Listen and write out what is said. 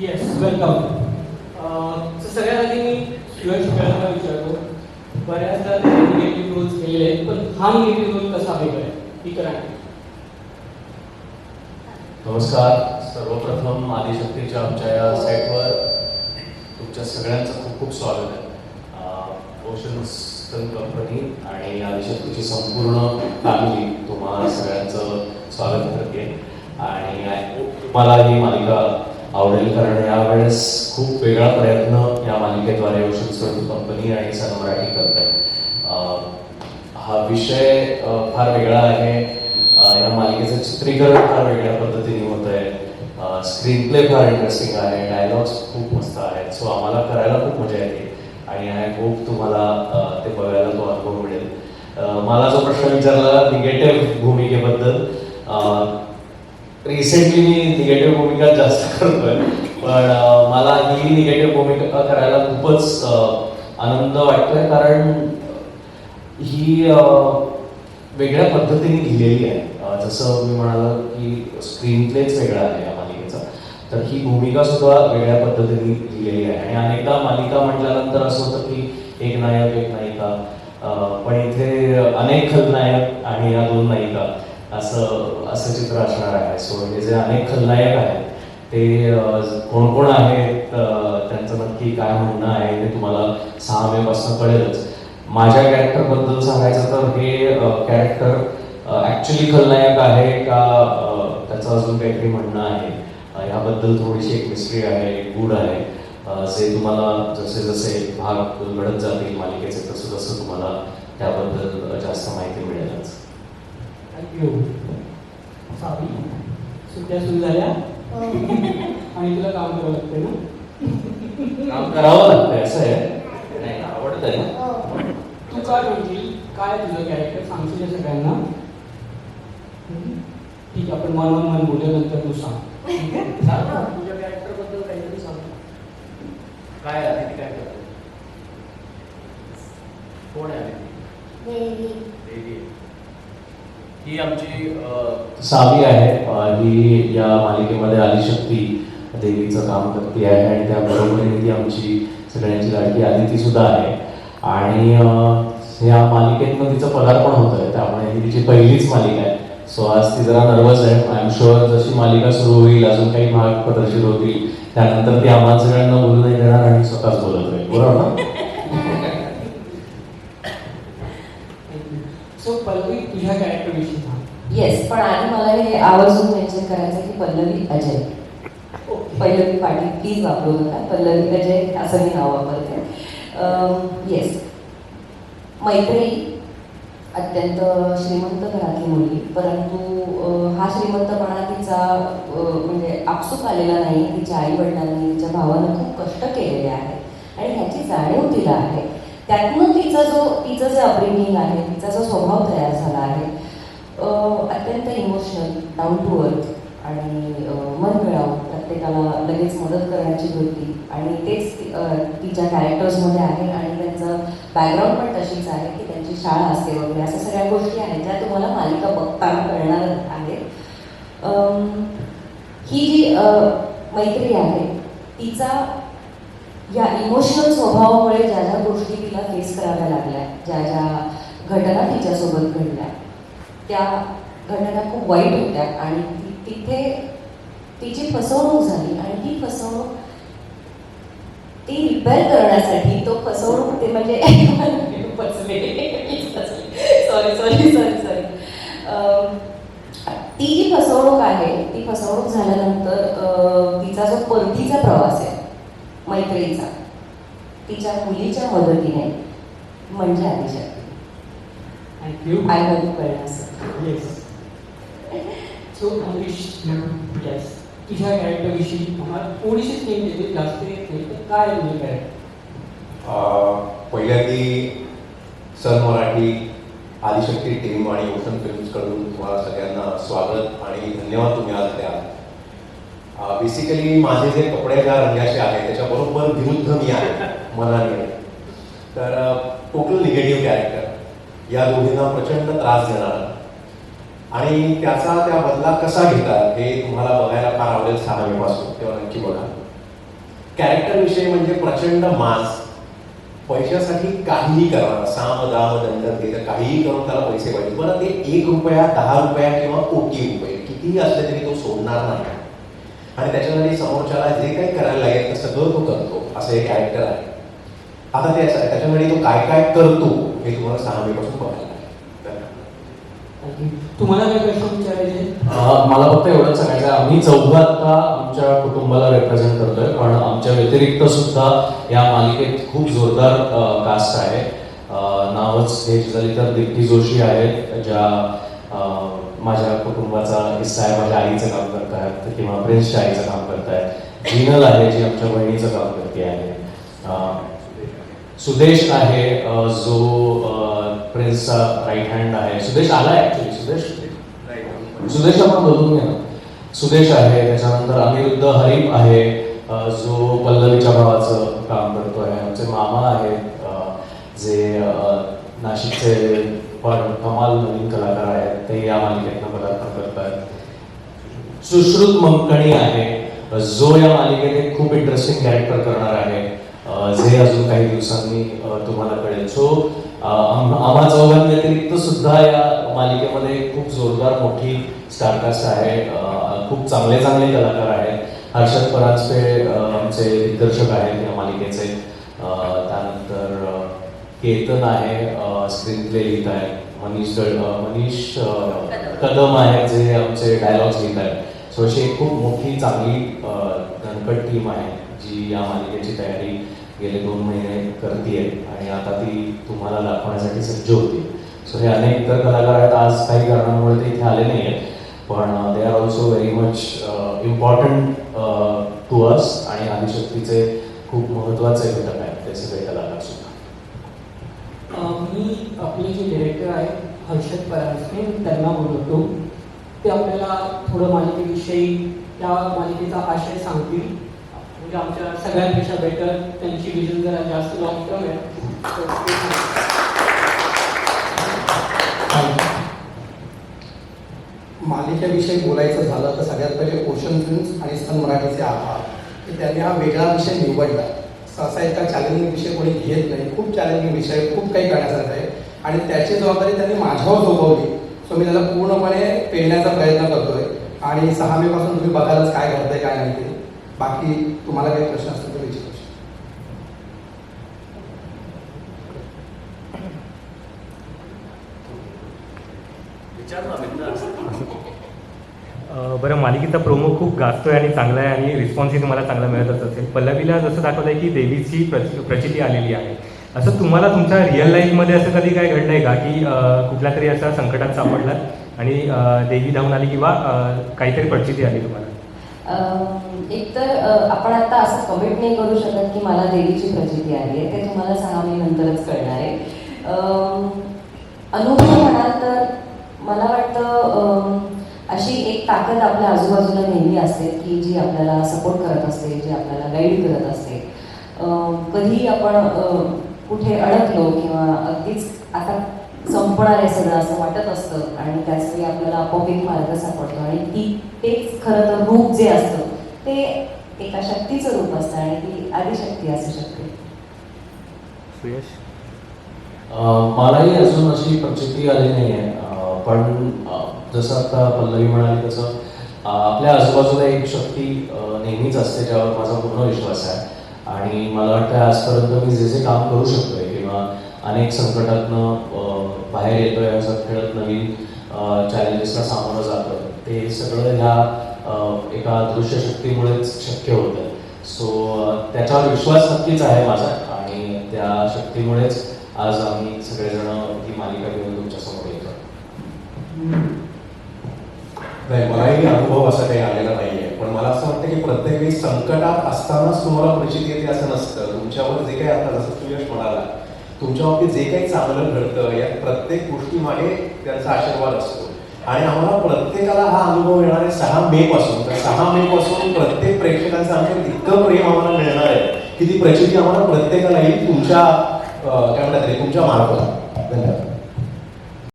Yes welcome सगळ्यात आधी मी यश खेळायला विचारतो. बऱ्याचदा ते निगेटिव्ह रोल्स केलेले आहेत पण हा निगेटिव्ह रोल कसा वेगळा आहे? ती आहे नमस्कार. सर्वप्रथम आदिशक्तीच्या आमच्या या सेटवर तुमच्या सगळ्यांचं खूप खूप स्वागत आहे. ओशन कंपनी आणि आदिशक्तीची संपूर्ण फॅमिली तुम्हाला सगळ्यांचं स्वागत करते. आणि तुम्हाला ही मालिका आवडेल कारण यावेळेस खूप वेगळा प्रयत्न या मालिकेद्वारे औषध स्वरूप कंपनी आणि सन मराठी करत आहे हा विषय फार वेगळा आहे. या मालिकेचं चित्रीकरण फार वेगळ्या पद्धतीने होत आहे स्क्रीन प्ले फार इंटरेस्टिंग आहे. डायलॉग्स खूप मस्त आहेत. सो आम्हाला करायला खूप मजा येते. आणि आय होप तुम्हाला ते बघायला तो अनुभव मिळेल. मला जो प्रश्न विचारला निगेटिव्ह भूमिकेबद्दल रिसेंटली मी निगेटिव्ह भूमिका जास्त करतोय पण मला ही निगेटिव्ह भूमिका करायला खूपच आनंद वाटतोय कारण ही वेगळ्या पद्धतीने लिहिलेली आहे. जसं मी म्हणालो की स्क्रीन प्लेच वेगळा आहे या मालिकेचा तर ही भूमिका सुद्धा वेगळ्या पद्धतीने लिहिलेली आहे. आणि अनेकदा मालिका म्हटल्यानंतर असं होतं की एक नायक एक नायिका पण इथे अनेक खलनायक आणि या दोन नायिका. असं असं चित्र असणार आहे. सो हे जे अनेक खलनायक आहेत ते कोण कोण आहेत त्यांचं नक्की काय म्हणणं आहे ते तुम्हाला सहा मे पासून कळेलच. माझ्या कॅरेक्टरबद्दल सांगायचं तर हे कॅरेक्टर ॲक्च्युली खलनायक आहे का त्याचं अजून काहीतरी म्हणणं आहे? याबद्दल थोडीशी एक मिस्ट्री आहे एक गूढ आहे. जे तुम्हाला जसे जसे भाग घडत जातील मालिकेचे तसं तसं तुम्हाला त्याबद्दल जास्त माहिती मिळेलच. थँक्यू सावी सुट्ट्या सुरू झाल्या? आणि तुला काम करावं लागतंय ना? काम करावं लागतंय असं आहे. नाही आवडतंय ना? तू काय म्हणशील काय तुझं कॅरेक्टर सांगशील सगळ्यांना? ठीक आहे आपण मन मन मन बोलूया नंतर तू सांग. ठीक आहे? सांग ना, तुझ्या कॅरेक्टरबद्दल काहीतरी सांग. काय आहे काय करते? कोण आहे देवी. ही आमची सावी आहे. ही या मालिकेमध्ये आदिशक्ती देवीचं काम करते आहे आणि त्याबरोबरीने ती आमची सगळ्यांची लाडकी आदिती सुद्धा आहे. आणि या मालिकेतनं तिचं पदार्पण होत आहे. त्यामुळे ही तिची पहिलीच मालिका आहे. सो आज ती जरा नर्वस आहे. आय एम शुअर जशी मालिका सुरू होईल अजून काही भाग प्रदर्शित होतील त्यानंतर ती आम्हाला सगळ्यांना बोलू नाही देणार आणि स्वतःच बोलत राहील. बरोबर ना सो पल्लवी तुझ्या कॅरेक्टर विषयी येस पण आधी मला हे आवर्जून मेन्शन करायचं आहे की पल्लवी अजय. पल्लवी पाटील प्लीज वापरू नका. पल्लवी अजय असं मी नाव वापरते. येस मैत्री अत्यंत श्रीमंत घरातली मुलगी परंतु हा श्रीमंतपणा तिचा म्हणजे आपसूक आलेला नाही. तिच्या आई वडिलांनी तिच्या भावानं खूप कष्ट केलेले आहेत. आणि ह्याची जाणीव तिला आहे. त्यातून तिचा जो तिचं जे अपब्रिंगिंग आहे तिचा जो स्वभाव तयार झाला आहे अत्यंत इमोशनल डाऊन टू अर्थ आणि मन मिळावं प्रत्येकाला लगेच मदत करण्याची वृत्ती आणि तेच तिच्या कॅरेक्टर्समध्ये आहे आणि त्यांचं बॅकग्राऊंड पण तशीच आहे की त्यांची शाळा असते वगैरे. अशा सगळ्या गोष्टी आहेत ज्या तुम्हाला मालिका बघताना कळणार आहेत. ही जी मैत्री आहे तिचा या इमोशनल स्वभावामुळे ज्या ज्या गोष्टी तिला फेस कराव्या लागल्या ज्या ज्या घटना तिच्यासोबत घडल्या त्या घटना खूप वाईट होत्या आणि ती- तिथे तिची फसवणूक झाली आणि ती फसवणूक ती रिपेअर करण्यासाठी तो फसवणूक ते म्हणजे सॉरी सॉरी सॉरी सॉरी ती जी फसवणूक आहे ती फसवणूक झाल्यानंतर तिचा जो परतीचा प्रवास आहे मैत्रीचा तिच्या मुलीच्या मदतीने म्हणजे आदिशक्ती थँक्यू आय होप कळलं असं. येस सो अमरीश येस तुझ्या कॅरेक्टर विषयी आम्हाला थोडीशी स्टेम देते जास्त येत नाही तर काय कॅरेक्टर पहिल्यांदी सन मराठी आदिशक्ती टीम आणि ओशन फिल्म्सकडून तुम्हाला सगळ्यांना स्वागत आणि धन्यवाद तुम्ही आज द्या बेसिकली माझे जे कपडे ज्या रंगाचे आहेत त्याच्याबरोबर विरुद्ध मी आहे मनाने तर टोटल निगेटिव्ह कॅरेक्टर या दोघींना प्रचंड त्रास देणार. आणि त्याचा त्या बदला कसा घेतात हे तुम्हाला बघायला फार आवडेल सहा पासून तेव्हा नक्की बघा. कॅरेक्टर विषय म्हणजे प्रचंड मास. पैशासाठी काहीही करणार साम दाम दंड भेद काहीही करून त्याला पैसे पाहिजे. बरं ते एक रुपया दहा रुपया किंवा कोटी रुपये कितीही असले तरी तो सोडणार नाही. आणि त्याच्यासाठी समोरच्याला जे काही करायला लागेल ते सगळं तो करतो. असं एक कॅरेक्टर आहे. आता त्याच्या त्याच्यामध्ये तो काय काय करतो हे तुम्हाला सहा पासून बघायला. तुम्हाला काय प्रश्न विचारायचे? मला फक्त एवढंच सांगायचं आहे, आम्ही चौघं आता आमच्या कुटुंबाला रिप्रेझेंट करतोय. पण आमच्या व्यतिरिक्त सुद्धा या मालिकेत खूप जोरदार कास्ट आहे. नावच घ्यायची झाली तर दीप्ती जोशी आहेत ज्या माझ्या कुटुंबाचा हिस्सा आहे माझ्या आईचं काम करत आहेत किंवा प्रिन्सच्या आईचं काम करत आहेत जिनल आहे जी आमच्या बहिणीचं काम करते आहे. सुदेश आहे जो प्रिन्सचा राईट हँड आहे. सुदेश आला ऍक्च्युली सुदेश? सुदेश आपण बोलून घ्या ना. सुदेश आहे त्याच्यानंतर अनिरुद्ध हरीप आहे जो पल्लवीच्या भावाचं काम करतो आहे आमचे मामा आहेत जे नाशिकचे पण कमाल नवीन कलाकार आहेत ते या मालिकेतनं पदार्पण करत आहेत सुश्रुत मंकणी आहे. जो या मालिकेत एक खूप इंटरेस्टिंग कॅरेक्टर करणार आहे. जे अजून काही दिवसांनी तुम्हाला कळेल. सो आम्हा चौघांव्यतिरिक्त सुद्धा या मालिकेमध्ये खूप जोरदार मोठी स्टारकास्ट आहे. खूप चांगले चांगले कलाकार आहेत. हर्षद परांजपे आमचे दिग्दर्शक आहेत या मालिकेचे. त्यानंतर केतन आहे स्क्रीन प्ले लिहित आहे मनीष मनीष कदम आहे जे आमचे डायलॉग्स लिहित आहेत सो अशी एक खूप मोठी चांगली धनकट टीम आहे जी या मालिकेची तयारी गेले दोन महिने करते आणि आता ती तुम्हाला दाखवण्यासाठी सज्ज होती सो हे अनेक इतर कलाकार आहेत आज काही कारणांमुळे ते इथे आले नाही आहेत पण they are also very much important to us आणि आदिशक्तीचे खूप महत्त्वाचे घटक आहेत ते सगळे कलाकार सुद्धा. मी आपले जे डिरेक्टर आहेत हर्षद परांजपे त्यांना बोलवतो. ते आपल्याला थोडं मालिकेविषयी त्या मालिकेचा आशय सांगतील. म्हणजे आमच्या सगळ्यांपेक्षा बेटर त्यांची विजन जरा जास्त लॉंग टर्म आहे. मालिकेविषयी बोलायचं झालं तर सगळ्यात पहिले ओशन फिल्म्स आणि सन मराठीचे आभार. की त्यांनी हा वेगळा विषय निवडला. सहसा इतका चॅलेंजिंग विषय कोणी घेत नाही. खूप चॅलेंजिंग विषय खूप काही करण्यासारखं आहे. आणि त्याची जबाबदारी त्यांनी माझ्यावर सोपवली सो मी त्याला पूर्णपणे पेलण्याचा प्रयत्न करतोय. आणि सहा मे पासून तुम्ही बघायलाच काय घडतंय काय नाही ते. बाकी तुम्हाला काही प्रश्न असतील तर विचारू शकता. बरं मालिकेचा प्रोमो खूप गाजतोय आणि चांगला आहे आणि रिस्पॉन्सही तुम्हाला चांगला मिळतच असेल. पल्लवीला जसं दाखवलं आहे की देवीची प्रचि प्रचिती आलेली आहे. असं तुम्हाला तुमच्या रिअल लाईफमध्ये असं कधी काय घडलं आहे का की कुठल्या तरी असा संकटात सापडलात आणि देवी धावून आली किंवा काहीतरी प्रचिती आली तुम्हाला? एक एकतर आपण आता असं कमेंट नाही करू शकत की मला देवीची प्रचिती आली आहे. ते तुम्हाला सहा नंतरच कळणार आहे. अनुभव म्हणाल तर मला वाटतं अशी एक ताकद आपल्या आजूबाजूला नेहमी असते की जी आपल्याला सपोर्ट करत असते जी आपल्याला गाईड करत असते. कधीही आपण कुठे अडकलो किंवा अगदीच आता संपणार आहे सगळं असं वाटत असतं आणि त्याच वेळी आपल्याला आपोआप एक मार्ग सापडतो आणि ती तेच खरं तर रूप जे असतं ते एका शक्तीचं रूप असतं आणि ती आदिशक्ती असू शकते. मलाही अजून अशी प्रचिती आली नाही आहे पण जसं आता पल्लवी म्हणाली तसं आपल्या आजूबाजूला एक शक्ती नेहमीच असते ज्यावर माझा पूर्ण विश्वास आहे. आणि मला वाटतं आजपर्यंत मी जे जे काम करू शकतोय किंवा अनेक संकटातनं बाहेर येतोय असं खेळत नवीन चॅलेंजेसला सामोरं जातोय. ते सगळं ह्या एका दृश्य शक्तीमुळेच शक्य होतं सो त्याच्यावर विश्वास नक्कीच आहे माझा आणि त्या शक्तीमुळेच आज आम्ही सगळेजण ही मालिका घेऊन तुमच्यासमोर येतो नाही मलाही अनुभव असा काही आलेला नाही. पण मला असं वाटतं की प्रत्येक वेळी संकटात असतानाच तुम्हाला प्रचिती येते असं नसतं. तुमच्यावर जे काही आता जसं सुयश म्हणाला तुमच्या बाबतीत जे काही चांगलं घडतं या प्रत्येक गोष्टीमागे त्यांचा आशीर्वाद असतो. आणि आम्हाला प्रत्येकाला हा अनुभव येणार आहे सहा मे पासून तर सहा मे पासून प्रत्येक प्रेक्षकांचं आमच्या इतकं प्रेम आम्हाला मिळणार आहे की ती प्रचिती आम्हाला प्रत्येकाला येईल तुमच्या काय म्हणतात तुमच्या मार्फत.